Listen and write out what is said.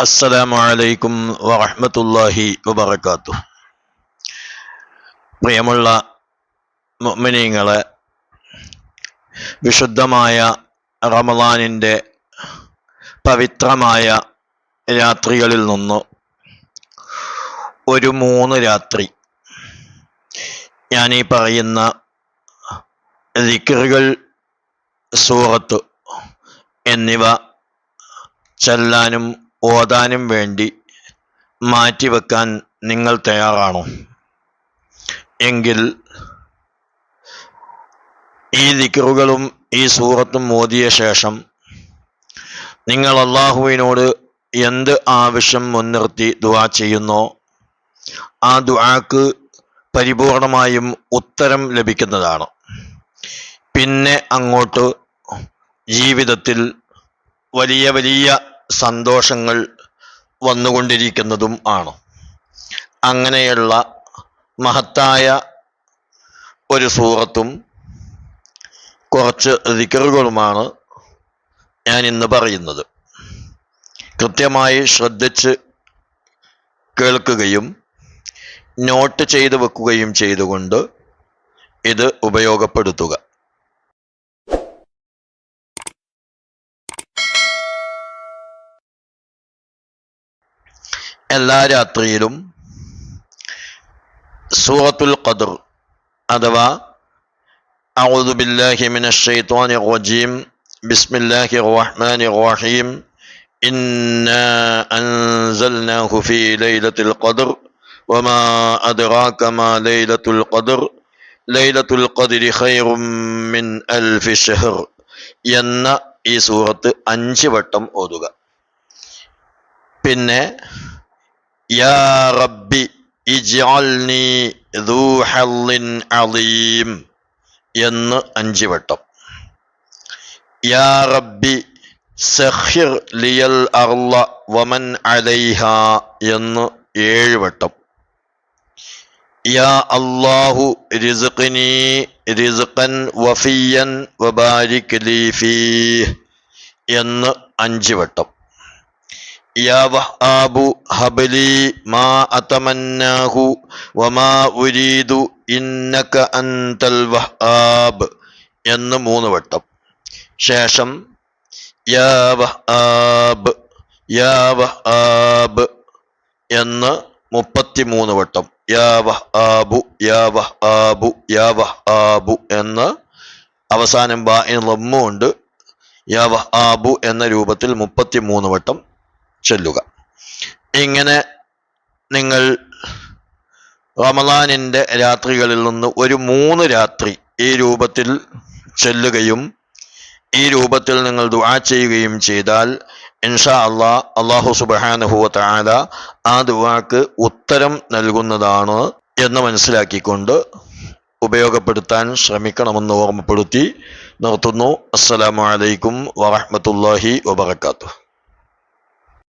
അസ്സലാമു അലൈക്കും വറഹ്മത്തുള്ളാഹി വബറകാതുഹു. പ്രിയമുള്ള മുഅ്മിനീങ്ങളെ വിശുദ്ധമായ റമദാനിന്റെ പവിത്രമായ രാത്രികളിൽ നിന്ന് ഒരു മൂന്ന് രാത്രി ഞാൻ ഈ പറയുന്ന ദിക്റുകൾ സൂറത്ത് എന്നിവ ചെല്ലാനും ഓതാനും വേണ്ടി മാറ്റിവെക്കാൻ നിങ്ങൾ തയ്യാറാണോ? എങ്കിൽ ഈ ദിക്കറുകളും ഈ സൂറത്തും ഓതിയ ശേഷം നിങ്ങൾ അള്ളാഹുവിനോട് എന്ത് ആവശ്യം മുൻനിർത്തി ദുആ ചെയ്യുന്നോ ആ ദുആക്ക് പരിപൂർണമായും ഉത്തരം ലഭിക്കുന്നതാണ്. പിന്നെ അങ്ങോട്ട് ജീവിതത്തിൽ വലിയ വലിയ സന്തോഷങ്ങൾ വന്നുകൊണ്ടിരിക്കുന്നതും ആണ്. അങ്ങനെയുള്ള മഹത്തായ ഒരു സൂറത്തും കുറച്ച് ദിക്കറുകളുമാണ് ഞാൻ ഇന്ന് പറയുന്നത്. കൃത്യമായി ശ്രദ്ധിച്ച് കേൾക്കുകയും നോട്ട് ചെയ്തു വെക്കുകയും ചെയ്തുകൊണ്ട് ഇത് ഉപയോഗപ്പെടുത്തുക. എല്ലാ രാത്രിയിലും സൂറത്തുൽ ഖദർ അഥവാ أعوذ بالله من الشيطان الرجيم بسم الله الرحمن الرحيم إنا أنزلناه في ليلة القدر وما أدراك ما ليلة القدر ليلة القدر خير من ألف شهر എന്ന ഈ സൂറത്ത് അഞ്ച് വട്ടം ഓതുക പിന്നെ യാ റബ്ബി ഇജ്അൽനി ദൂ ഹള്ളിൻ അളീം എന്ന് അഞ്ച് വട്ടം യാ റബ്ബി സഖിർ ലിയൽ അർള വമൻ അലൈഹ എന്ന് ഏഴ് വട്ടം യാ അല്ലാഹു റിസ്ഖിനി റിസ്ഖൻ വഫിയൻ വബാരിക് ലീ ഫീഹ് എന്ന് അഞ്ച് വട്ടം يا وهاب هب لي ما أتمناه وما أريد إنك أنت الوهاب എന്ന് മൂന്ന് വട്ടം ശേഷം യാ വഹാബ് യാ വഹാബ് എന്ന് മുപ്പത്തിമൂന്ന് വട്ടം യാ വഹാബു യാ വഹാബു യാ വഹാബു എന്ന് അവസാനം ബാ ലമ്മുണ്ട് യാ വഹാബു എന്ന രൂപത്തിൽ മുപ്പത്തിമൂന്ന് വട്ടം ചൊല്ലുക. ഇങ്ങനെ നിങ്ങൾ റമദാനിന്റെ രാത്രികളിൽ നിന്ന് ഒരു മൂന്ന് രാത്രി ഈ രൂപത്തിൽ ചൊല്ലുകയും ഈ രൂപത്തിൽ നിങ്ങൾ ദുആ ചെയ്യുകയും ചെയ്താൽ ഇൻഷാ അള്ളാ അള്ളാഹു സുബാനുഹുവ താല ആ ദുആക്ക് ഉത്തരം നൽകുന്നതാണ് എന്ന് മനസ്സിലാക്കിക്കൊണ്ട് ഉപയോഗപ്പെടുത്താൻ ശ്രമിക്കണമെന്ന് ഓർമ്മപ്പെടുത്തി നിർത്തുന്നു. അസ്സലാമു അലൈക്കും വറഹ്മത്തുള്ളാഹി വബറകാതുഹു.